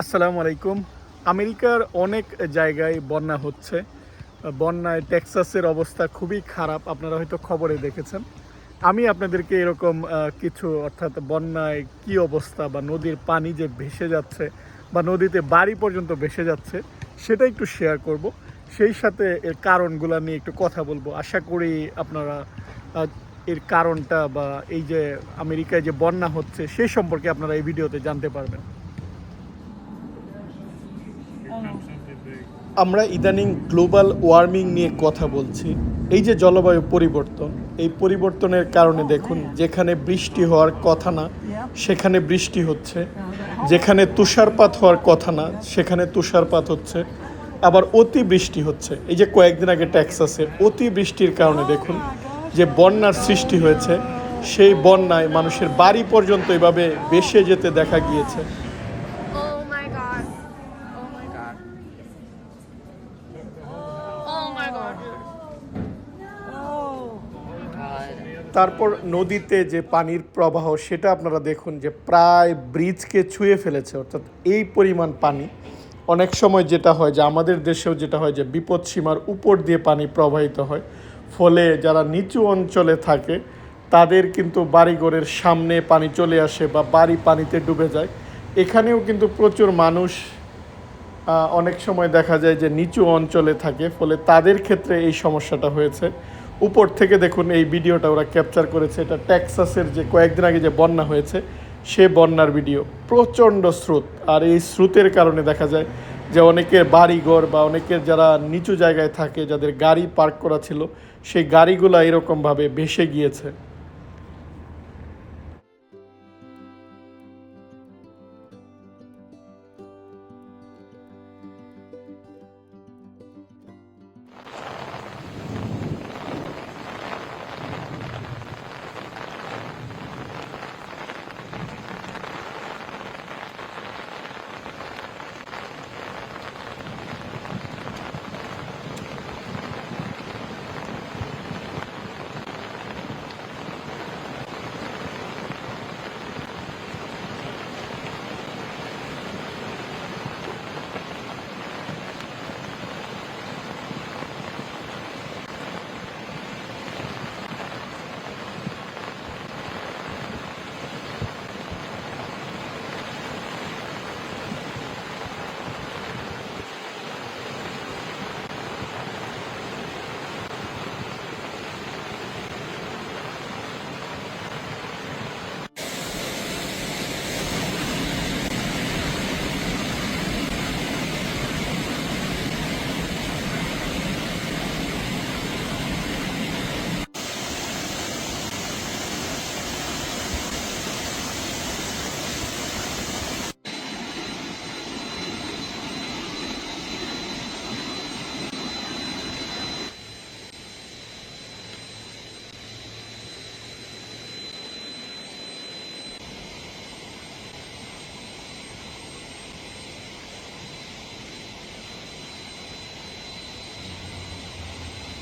আসসালামু আলাইকুম। আমেরিকার অনেক জায়গায় বন্যা হচ্ছে। বন্যায় টেক্সাসের অবস্থা খুবই খারাপ, আপনারা হয়তো খবরে দেখেছেন। আমি আপনাদেরকে এরকম কিছু অর্থাৎ বন্যায় কি অবস্থা বা নদীর পানি যে ভেসে যাচ্ছে বা নদীতে বাড়ি পর্যন্ত ভেসে যাচ্ছে, সেটা একটু শেয়ার করব। সেই সাথে এর কারণগুলো নিয়ে একটু কথা বলব। আশা করি আপনারা এর কারণটা বা এই যে আমেরিকায় যে বন্যা হচ্ছে সেই সম্পর্কে আপনারা এই ভিডিওতে জানতে পারবেন। আমরা ইদানিং গ্লোবাল ওয়ার্মিং নিয়ে কথা বলছি। এই যে জলবায়ু পরিবর্তন, এই পরিবর্তনের কারণে দেখুন, যেখানে বৃষ্টি হওয়ার কথা না, সেখানে বৃষ্টি হচ্ছে। যেখানে তুষারপাত হওয়ার কথা না, সেখানে তুষারপাত হচ্ছে। আবার অতি বৃষ্টি হচ্ছে। এই যে কয়েকদিন আগে টেক্সাসে অতি বৃষ্টির কারণে দেখুন যে বন্যার সৃষ্টি হয়েছে সেই বন্যায় মানুষের বাড়ি পর্যন্ত এভাবে বেসে যেতে দেখা গিয়েছে Oh. Oh. Oh. তারপর নদীতে যে পানির প্রবাহ সেটা আপনারা দেখুন যে প্রায় ব্রিজকে ছুঁয়ে ফেলেছে অর্থাৎ এই পরিমাণ পানি অনেক সময় যেটা হয় যে আমাদের দেশেও যেটা হয় যে বিপদ সীমার উপর দিয়ে পানি প্রবাহিত হয় ফলে যারা নিচু অঞ্চলে থাকে, তাদের কিন্তু বাড়িঘরের সামনে পানি চলে আসে বা বাড়ি পানিতে ডুবে যায়। এখানেও কিন্তু প্রচুর মানুষ অনেক সময় দেখা যায় যে নিচু অঞ্চলে থাকে, ফলে তাদের ক্ষেত্রে এই সমস্যাটা হয়েছে। উপর থেকে দেখুন এই ভিডিওটা ওরা ক্যাপচার করেছে। এটা ট্যাক্সাসের যে কয়েকদিন আগে যে বন্যা হয়েছে, সে বন্যার ভিডিও। প্রচণ্ড স্রোত। আর এই স্রোতের কারণে দেখা যায় যে অনেকের বাড়িঘর বা অনেকের যারা নিচু জায়গায় থাকে, যাদের গাড়ি পার্ক করা ছিল সেই গাড়িগুলো এরকমভাবে ভেসে গিয়েছে।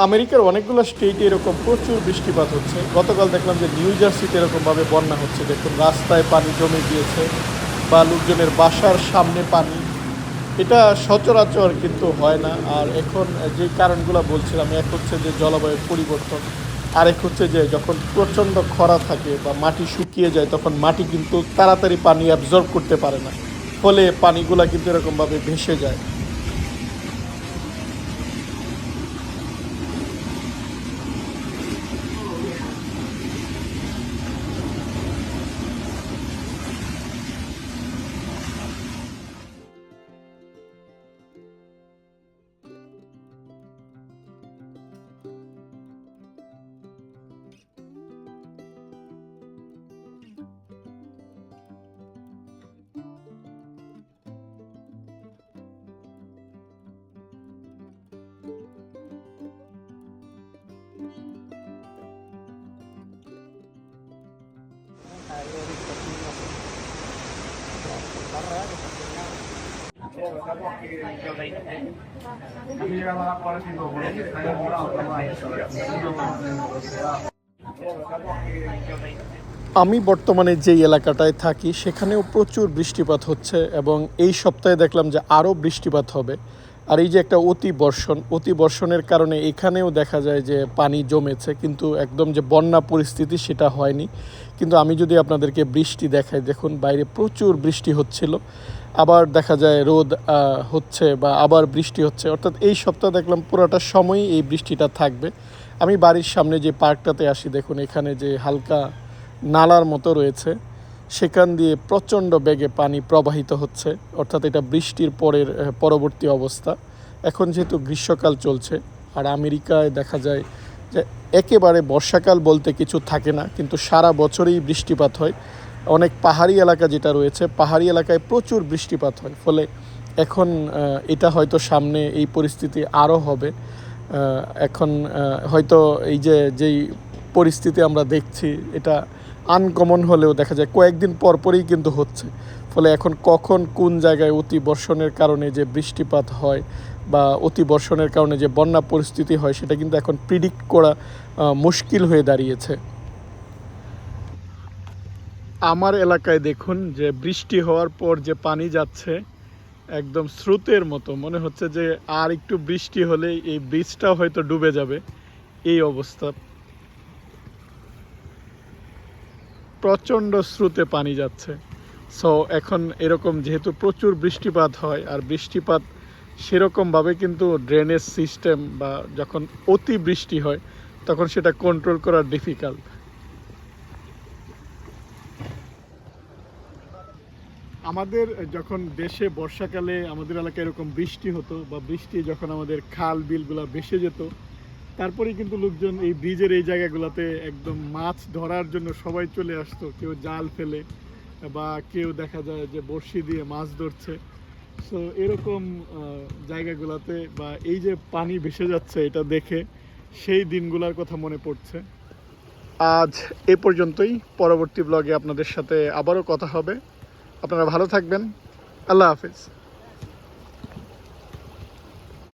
আমেরিকার অনেকগুলো স্টেটে এরকম প্রচুর বৃষ্টিপাত হচ্ছে। গতকাল দেখলাম যে নিউ জার্সিতে এরকমভাবে বন্যা হচ্ছে। দেখুন, রাস্তায় পানি জমে গিয়েছে বা লোকজনের বাসার সামনে পানি। এটা সচরাচর কিন্তু হয় না। আর এখন যে কারণগুলো বলছিলাম, এক হচ্ছে যে জলবায়ুর পরিবর্তন, আরেক হচ্ছে যে যখন প্রচণ্ড খরা থাকে বা মাটি শুকিয়ে যায়, তখন মাটি কিন্তু তাড়াতাড়ি পানি অ্যাবজর্ব করতে পারে না। ফলে পানিগুলা কিন্তু এরকমভাবে ভেসে যায়। আমি বর্তমানে যে এলাকাটায় থাকি, সেখানেও প্রচুর বৃষ্টিপাত হচ্ছে এবং এই সপ্তাহে দেখলাম যে আরও বৃষ্টিপাত হবে। আর এই যে একটা অতি বর্ষণ অতি বর্ষণের কারণে এখানেও দেখা যায় যে পানি জমেছে, কিন্তু একদম যে বন্যা পরিস্থিতি সেটা হয়নি। কিন্তু আমি যদি আপনাদেরকে বৃষ্টি দেখাই, দেখুন বাইরে প্রচুর বৃষ্টি হচ্ছিল। আবার দেখা যায় রোদ হচ্ছে বা আবার বৃষ্টি হচ্ছে। অর্থাৎ এই সপ্তাহ দেখলাম পুরোটা সময়ই এই বৃষ্টিটা থাকবে। আমি বাড়ির সামনে যে পার্কটাতে আসি, দেখুন এখানে যে হালকা নালার মতো রয়েছে। সেখান দিয়ে প্রচণ্ড বেগে পানি প্রবাহিত হচ্ছে, অর্থাৎ এটা বৃষ্টির পরের পরবর্তী অবস্থা। এখন যেহেতু গ্রীষ্মকাল চলছে, আর আমেরিকায় দেখা যায় যে একেবারে বর্ষাকাল বলতে কিছু থাকে না, কিন্তু সারা বছরই বৃষ্টিপাত হয়। অনেক পাহাড়ি এলাকা যেটা রয়েছে, পাহাড়ি এলাকায় প্রচুর বৃষ্টিপাত হয়, ফলে এখন এটা হয়তো সামনে এই পরিস্থিতি আরও হবে। এখন হয়তো এই যে, যেই পরিস্থিতি আমরা দেখছি, এটা আনকমন হলেও দেখা যায় কয়েকদিন পরপরই কিন্তু হচ্ছে। ফলে এখন কখন কোন জায়গায় অতি বর্ষণের কারণে যে বৃষ্টিপাত হয় বা অতি বর্ষণের কারণে যে বন্যা পরিস্থিতি হয়, সেটা কিন্তু এখন প্রিডিক্ট করা মুশকিল হয়ে দাঁড়িয়েছে। আমার এলাকায় দেখুন যে বৃষ্টি হওয়ার পর যে পানি যাচ্ছে, একদম স্রোতের মতো। মনে হচ্ছে যে আর একটু বৃষ্টি হলে এই ব্রিজটাও হয়তো ডুবে যাবে। এই অবস্থা। প্রচণ্ড স্রোতে পানি যাচ্ছে। সো এখন এরকম যেহেতু প্রচুর বৃষ্টিপাত হয়, আর বৃষ্টিপাত সেরকমভাবে কিন্তু ড্রেনেজ সিস্টেম বা যখন অতি বৃষ্টি হয়, তখন সেটা কন্ট্রোল করা ডিফিকাল্ট আমাদের যখন দেশে বর্ষাকালে আমাদের এলাকায় এরকম বৃষ্টি হতো বা বৃষ্টি যখন আমাদের খাল, বিলগুলো ভেসে যেত তারপরে কিন্তু লোকজন এই ব্রিজের এই জায়গাগুলোতে একদম মাছ ধরার জন্য সবাই চলে আসতো। কেউ জাল ফেলে বা কেউ দেখা যায় যে বড়শি দিয়ে মাছ ধরছে। সো এরকম জায়গাগুলোতে বা এই যে পানি ভেসে যাচ্ছে এটা দেখে সেই দিনগুলোর কথা মনে পড়ছে। আজ এ পর্যন্তই। পরবর্তী ব্লগে আপনাদের সাথে আবারও কথা হবে। আপনারা ভালো থাকবেন। আল্লাহ হাফিজ।